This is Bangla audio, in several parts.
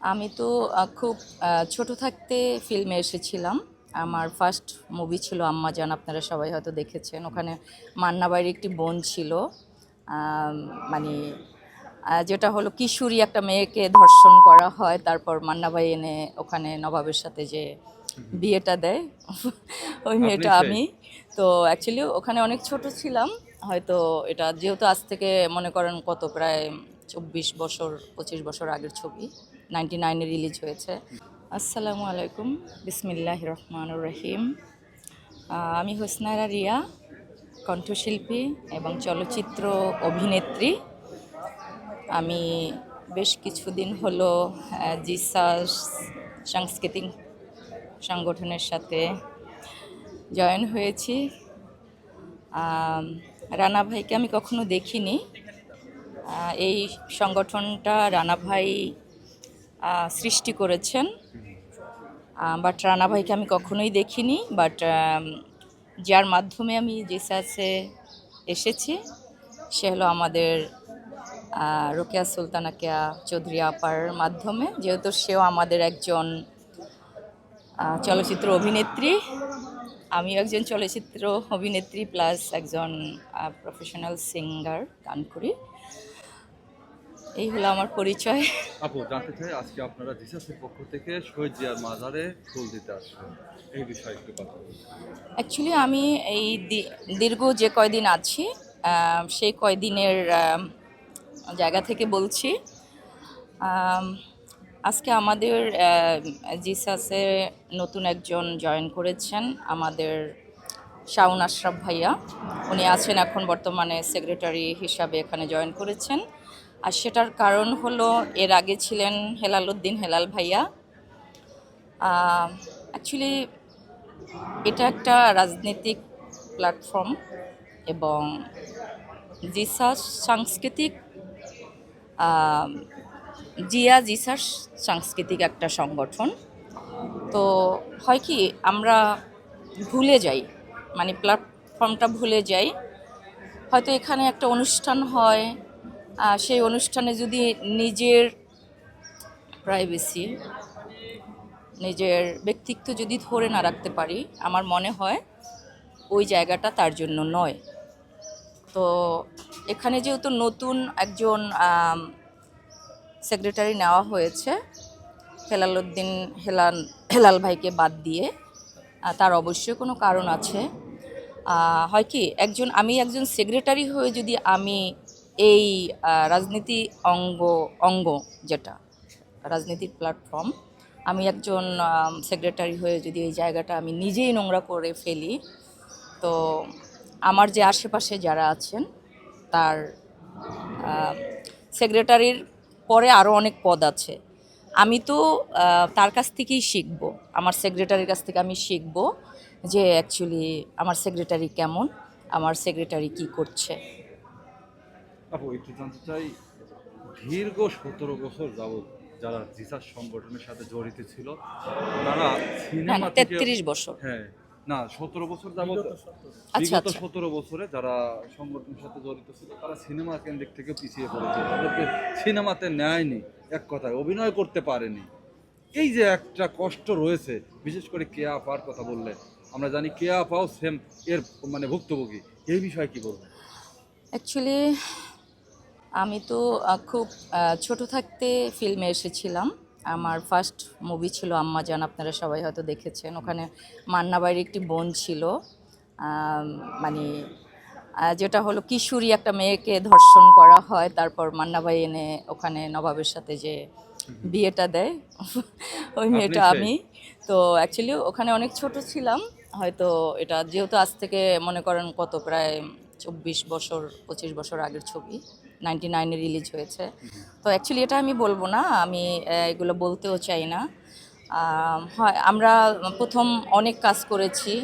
আমি তো খুব ছোট থাকতে ফিল্মে এসেছিলাম। আমার ফার্স্ট মুভি ছিল আম্মাজান আপনারা সবাই হয়তো দেখেছেন। ওখানে মান্নাবাইয়ের একটি বোন ছিল মানে যেটা হলো কিশোরী একটা মেয়েকে ধর্ষণ করা হয়। তারপর মান্নাবাই এনে ওখানে নবাবের সাথে যে বিয়েটা দেয় ওই মেয়েটা আমি। তো অ্যাকচুয়ালি ওখানে অনেক ছোট ছিলাম হয়তো এটা যেহেতু আজ থেকে মনে করেন কত প্রায় চব্বিশ বছর পঁচিশ বছর আগের ছবি। নাইনটি নাইনে রিলিজ হয়েছে। আসসালামু আলাইকুম। বিসমিল্লাহ রহমানুর রহিম। আমি হোসনারা রিয়া, কণ্ঠশিল্পী এবং চলচ্চিত্র অভিনেত্রী। আমি বেশ কিছুদিন হলো জিসাস সাংস্কৃতিক সংগঠনের সাথে জয়েন হয়েছি। রানা ভাইকে আমি কখনো দেখিনি। এই সংগঠনটা রানা ভাই সৃষ্টি করেছেন। বাট রানা ভাইকে আমি কখনোই দেখিনি বাট যার মাধ্যমে আমি যে জেসাসে এসেছি, সে হলো আমাদের রোকেয়া সুলতানা কেয়া চৌধুরী আপার মাধ্যমে। যেহেতু সেও আমাদের একজন চলচ্চিত্র অভিনেত্রী, আমিও একজন চলচ্চিত্র অভিনেত্রী প্লাস একজন প্রফেশনাল সিঙ্গার গান করি। এই হলো আমার পরিচয়। আপু জানতে চাই আজকে আপনারা জিসাসের পক্ষ থেকে শহীদ জিয়ার মাজারে ফুল দিতে আসবেন এই বিষয়ে একটু কথা অ্যাকচুয়ালি আমি এই দীর্ঘ যে কয়দিন আছি সেই কয়দিনের জায়গা থেকে বলছি। আজকে আমাদের জিসাসে নতুন একজন জয়েন করেছেন আমাদের শাউন আশরাফ ভাইয়া। উনি আছেন এখন বর্তমানে সেক্রেটারি হিসাবে এখানে জয়েন করেছেন। আর সেটার কারণ হলো এর আগে ছিলেন হেলাল উদ্দিন হেলাল ভাইয়া। অ্যাকচুয়ালি এটা একটা রাজনৈতিক প্ল্যাটফর্ম এবং জিসাস সাংস্কৃতিক জিয়া জিসাস সাংস্কৃতিক একটা সংগঠন। তো হয় কি আমরা ভুলে যাই মানে প্ল্যাটফর্মটা ভুলে যাই। হয়তো এখানে একটা অনুষ্ঠান হয় সেই অনুষ্ঠানে যদি নিজের প্রাইভেসি নিজের ব্যক্তিত্ব যদি ধরে না রাখতে পারি, আমার মনে হয় ওই জায়গাটা তার জন্য নয়। তো এখানে যেহেতু নতুন একজন সেক্রেটারি নেওয়া হয়েছে, হেলাল উদ্দিন হেলাল হেলাল ভাইকে বাদ দিয়ে তার অবশ্যই কোনো কারণ আছে। হয় কি, একজন, আমি একজন সেক্রেটারি হয়ে যদি আমি এই রাজনীতি অঙ্গ অঙ্গ যেটা, রাজনীতির প্ল্যাটফর্ম আমি একজন সেক্রেটারি হয়ে যদি এই জায়গাটা আমি নিজেই নোংরা করে ফেলি, তো আমার যে আশেপাশে যারা আছেন, তার সেক্রেটারির পরে আরও অনেক পদ আছে। আমি তো তার কাছ থেকেই শিখব, আমার সেক্রেটারির কাছ থেকে আমি শিখব যে অ্যাকচুয়ালি আমার সেক্রেটারি কেমন, আমার সেক্রেটারি কি করছে। আপু একটু জানতে চাই দীর্ঘ সতেরো বছর যাবৎ যারা জিসাস সংগঠনের সাথে জড়িত ছিল তারা সিনেমা তেত্রিশ বছর। হ্যাঁ না সতেরো বছর যাবৎ আচ্ছা, বিগত আচ্ছা। সতেরো বছরে যারা সংগঠনের সাথে জড়িত ছিল তারা সিনেমা কেন্দ্রিক থেকে পিছিয়ে পড়েছে। তাদেরকে সিনেমাতে নেয়নি এক কথায়। অভিনয় করতে পারেনি। এই যে একটা কষ্ট রয়েছে বিশেষ করে কেয়া আপার কথা বললে। আমরা জানি কেয়া আপাও সেম এর মানে ভুক্তভোগী। এই বিষয়ে কি বলবেন? অ্যাকচুয়ালি আমি তো খুব ছোট থাকতে ফিল্মে এসেছিলাম। আমার ফার্স্ট মুভি ছিল আম্মাজান আপনারা সবাই হয়তো দেখেছেন। ওখানে মান্নাবাইয়ের একটি বোন ছিল। মানে যেটা হলো কিশোরী একটা মেয়েকে ধর্ষণ করা হয়। তারপর মান্নাবাই এনে ওখানে নবাবের সাথে যে বিয়েটা দেয় ওই মেয়েটা আমি। তো অ্যাকচুয়ালি ওখানে অনেক ছোট ছিলাম। হয়তো এটা যেহেতু আজ থেকে মনে করেন কত প্রায় চব্বিশ বছর পঁচিশ বছর আগের ছবি। নাইনটি নাইনে রিলিজ হয়েছে। তো অ্যাকচুয়ালি এটা আমি বলব না, আমি এগুলো বলতেও চাই না। হয়, আমরা প্রথম অনেক কাজ করেছি।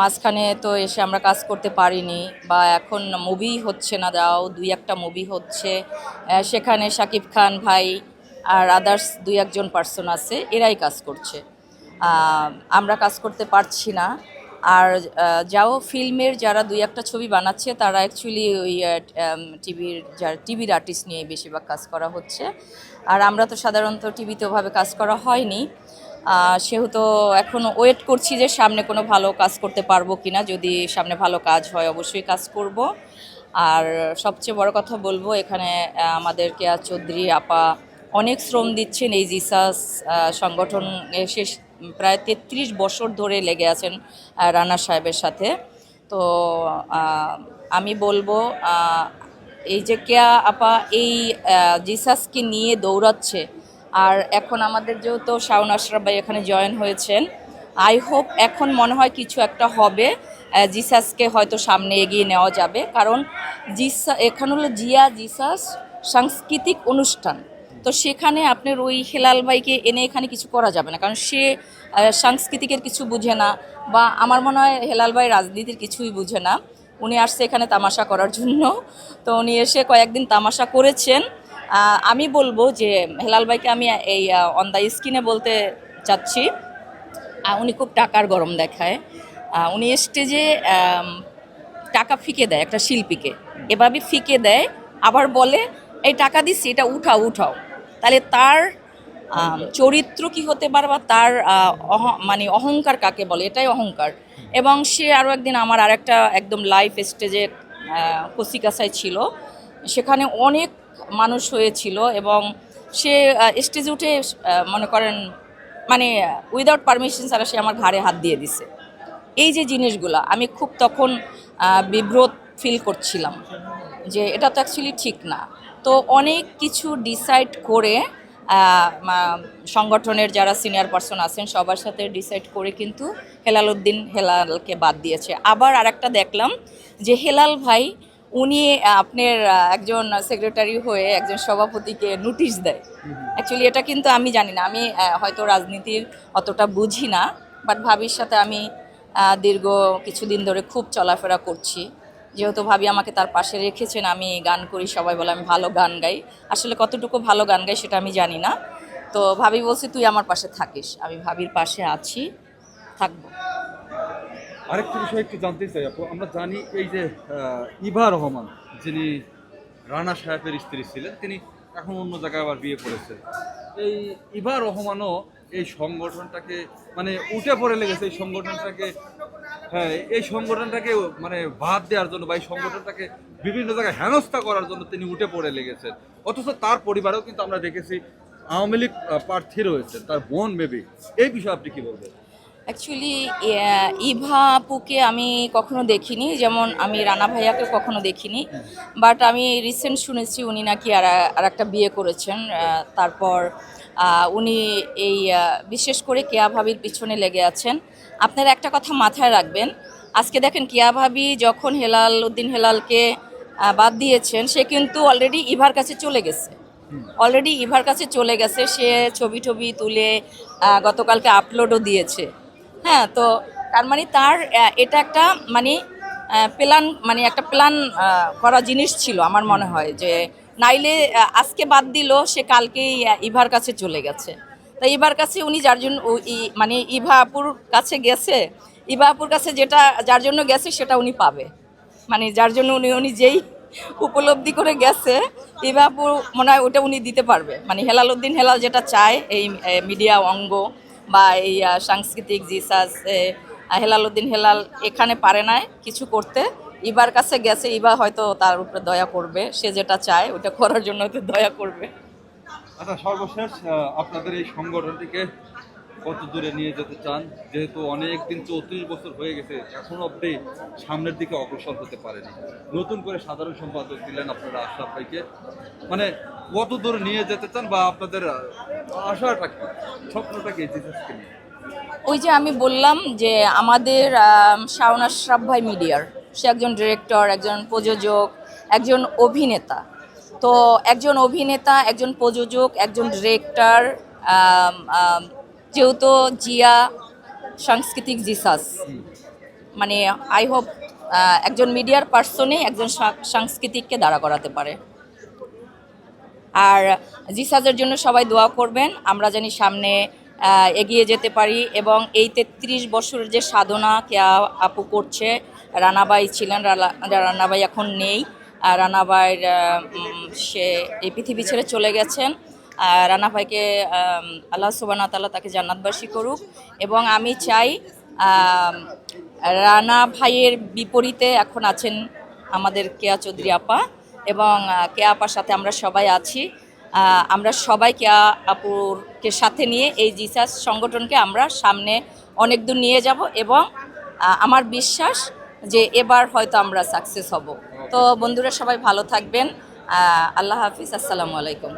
মাঝখানে তো এসে আমরা কাজ করতে পারিনি বা এখন মুভি হচ্ছে না যাও দুই একটা মুভি হচ্ছে। সেখানে শাকিব খান ভাই আর আদার্স দুই একজন পার্সন আছে, এরাই কাজ করছে। আমরা কাজ করতে পারছি না। আর যাও ফিল্মের যারা দুই একটা ছবি বানাচ্ছে, তারা অ্যাকচুয়ালি ওই টিভির যারা টিভির আর্টিস্ট নিয়ে বেশিরভাগ কাজ করা হচ্ছে। আর আমরা তো সাধারণত টিভিতে ওভাবে কাজ করা হয়নি। সেহেতু এখন ওয়েট করছি যে সামনে কোনো ভালো কাজ করতে পারব কিনা। যদি সামনে ভালো কাজ হয়, অবশ্যই কাজ করব। আর সবচেয়ে বড় কথা বলব, এখানে আমাদের কেয়া চৌধুরী আপা অনেক শ্রম দিচ্ছেন, এই জিসাস সংগঠন শেষ প্রায় তেত্রিশ বছর ধরে লেগে আছেন রানা সাহেবের সাথে। তো আমি বলব এই যে কেয়া আপা এই জিসাসকে নিয়ে দৌড়াচ্ছে, আর এখন আমাদের যেহেতু শাওন আশরাফ ভাই এখানে জয়েন হয়েছেন, আই হোপ এখন মনে হয় কিছু একটা হবে জিসাসকে হয়তো সামনে এগিয়ে নেওয়া যাবে। কারণ জিসা, এখানে হলো জিয়া জিসাস সাংস্কৃতিক অনুষ্ঠান। তো সেখানে আপনার ওই হেলাল ভাইকে এনে এখানে কিছু করা যাবে না। কারণ সে সাংস্কৃতিকের কিছু বুঝে না বা আমার মনে হয় হেলাল ভাই রাজনীতির কিছুই বুঝে না। উনি আসছে এখানে তামাশা করার জন্য। তো উনি এসে কয়েকদিন তামাশা করেছেন। আমি বলব যে হেলাল ভাইকে আমি এই অন দ্য স্ক্রিনে বলতে চাচ্ছি। উনি খুব টাকার গরম দেখায়। উনি স্টেজে টাকা ফিকে দেয় একটা শিল্পীকে। এভাবে ফিকে দেয়, আবার বলে, এই টাকা দিচ্ছি, এটা উঠাও উঠাও। তাহলে তার চরিত্র কি হতে পারে বা তার মানে অহংকার কাকে বলে? এটাই অহংকার। এবং সে আরও একদিন আমার আরেকটা একদম লাইভ স্টেজে কসিকাসায় ছিল। সেখানে অনেক মানুষ হয়েছিল এবং সে স্টেজে উঠে মনে করেন মানে উইদাউট পারমিশন ছাড়া সে আমার ঘাড়ে হাত দিয়ে দিছে। এই যে জিনিসগুলো, আমি খুব তখন বিব্রত ফিল করছিলাম যে এটা তো অ্যাকচুয়ালি ঠিক না। তো অনেক কিছু ডিসাইড করে সংগঠনের যারা সিনিয়র পার্সন আছেন সবার সাথে ডিসাইড করে কিন্তু হেলাল উদ্দিন হেলালকে বাদ দিয়েছে। আবার আর একটা দেখলাম যে হেলাল ভাই, উনি আপনার একজন সেক্রেটারি হয়ে একজন সভাপতিকে নোটিশ দেয়। অ্যাকচুয়ালি এটা কিন্তু আমি জানি না। আমি হয়তো রাজনীতির অতটা বুঝি না বাট ভাবির সাথে আমি দীর্ঘ কিছুদিন ধরে খুব চলাফেরা করছি। যেহেতু ভাবি আমাকে তার পাশে রেখেছেন, আমি গান করি, সবাই বলে আমি ভালো গান গাই। আসলে কতটুকু ভালো গান গাই সেটা আমি জানি না। তো ভাবি বলছে, তুই আমার পাশে থাকিস, আমি ভাবির পাশে আছি, থাকব। আরেকটা বিষয় একটু জানতে চাই আপু, আমরা জানি এই যে ইভা রহমান, যিনি রানা সাহেবের স্ত্রী ছিলেন, তিনি এখন অন্য জায়গায় আবার বিয়ে করেছেন। এই ইভা রহমানও এই সংগঠনটাকে মানে উঠে পড়ে লেগেছে এই সংগঠনটাকে হ্যাঁ এই সংগঠনটাকে মানে বাদ দেওয়ার জন্য বা এই সংগঠনটাকে বিভিন্ন জায়গায় হেনস্থা করার জন্য তিনি উঠে পড়ে লেগেছেন। অথচ তার পরিবারেও কিন্তু আমরা দেখেছি আওয়ামী লীগ প্রার্থী রয়েছে, তার বোন মেবি। এই বিষয়ে আপনি কি বলবেন? অ্যাকচুয়ালি ইভা আপুকে আমি কখনো দেখিনি, যেমন আমি রানা ভাইয়াকে কখনো দেখিনি বাট আমি রিসেন্ট শুনেছি উনি নাকি আর একটা বিয়ে করেছেন তারপর উনি এই বিশেষ করে কেয়া ভাবির পিছনে লেগে আছেন। আপনারা একটা কথা মাথায় রাখবেন, আজকে দেখেন কেয়া ভাবি যখন হেলাল উদ্দিন হেলালকে বাদ দিয়েছেন, সে কিন্তু অলরেডি ইভার কাছে চলে গেছে। অলরেডি ইভার কাছে চলে গেছে, সে ছবি টবি তুলে গতকালকে আপলোডও দিয়েছে। হ্যাঁ তো তার মানে তার এটা একটা মানে প্ল্যান মানে একটা প্ল্যান করা জিনিস ছিল, আমার মনে হয় যে নাইলে আজকে বাদ দিল, সে কালকেই ইভার কাছে চলে গেছে। তা ইভার কাছে উনি যার জন্য মানে ইভা আপুর কাছে গেছে ইভা আপুর কাছে যেটা, যার জন্য গেছে সেটা উনি পাবে। মানে যার জন্য উনি উনি যেই উপলব্ধি করে গেছে, ইভাপুর মনে হয় ওটা উনি দিতে পারবে। মানে হেলাল উদ্দিন হেলাল যেটা চায়, এই মিডিয়া অঙ্গ বা এই সাংস্কৃতিক জিসাস হেলাল উদ্দিন হেলাল এখানে পারে না কিছু করতে। ইবার কাছে গেছে ইবা হয়তো তার উপরে দয়া করবে। সে যেটা চায় ওটা করার জন্য হয়তো দয়া করবে। আচ্ছা সর্বশেষ আপনাদের এই সংগঠনটিকে কত দূরে নিয়ে যেতে চান? যেহেতু অনেক দিন চৌত্রিশ বছর হয়ে গেছে এখন অবধি সামনের দিকে অগ্রসর হতে পারেনি। নতুন করে সাধারণ সম্পাদক দিলেন আপনারা আশরাফ ভাইকে। মানে কত দূরে নিয়ে যেতে চান বা আপনাদের আশাটা কি? স্বপ্নটা কি ওই যে আমি বললাম যে আমাদের আম, শাওন আশরাফ ভাই মিডিয়ার সে একজন ডিরেক্টর একজন প্রযোজক, একজন অভিনেতা। তো একজন অভিনেতা, একজন প্রযোজক, একজন ডিরেক্টর যেহেতু জিয়া সাংস্কৃতিক জিসাস মানে আই হোপ একজন মিডিয়ার পার্সনে একজন সাংস্কৃতিককে দাঁড়া করাতে পারে। আর জিসাজের জন্য সবাই দোয়া করবেন, আমরা জানি সামনে এগিয়ে যেতে পারি এবং এই তেত্রিশ বছরের যে সাধনা কেয়া আপু করছে রানাবাই ছিলেন রানাবাই এখন নেই রানাবাইয়ের সে এই পৃথিবী ছেড়ে চলে গেছেন। আহ, রানা ভাইকে আম, আল্লাহ সুবানা তালা তাকে জান্নাতবাসী করুক এবং আমি চাই রানা ভাইয়ের বিপরীতে এখন আছেন আমাদের কেয়া চৌধুরী আপা এবং কেয়া আপার সাথে আমরা সবাই আছি। আমরা সবাইকে আপুরকে সাথে নিয়ে এই জিসাস সংগঠনকে আমরা সামনে অনেক দূর নিয়ে যাব এবং আমার বিশ্বাস যে এবার হয়তো আমরা সাকসেস হব। তো বন্ধুরা সবাই ভালো থাকবেন। আল্লাহ হাফিজ। আসসালামু আলাইকুম।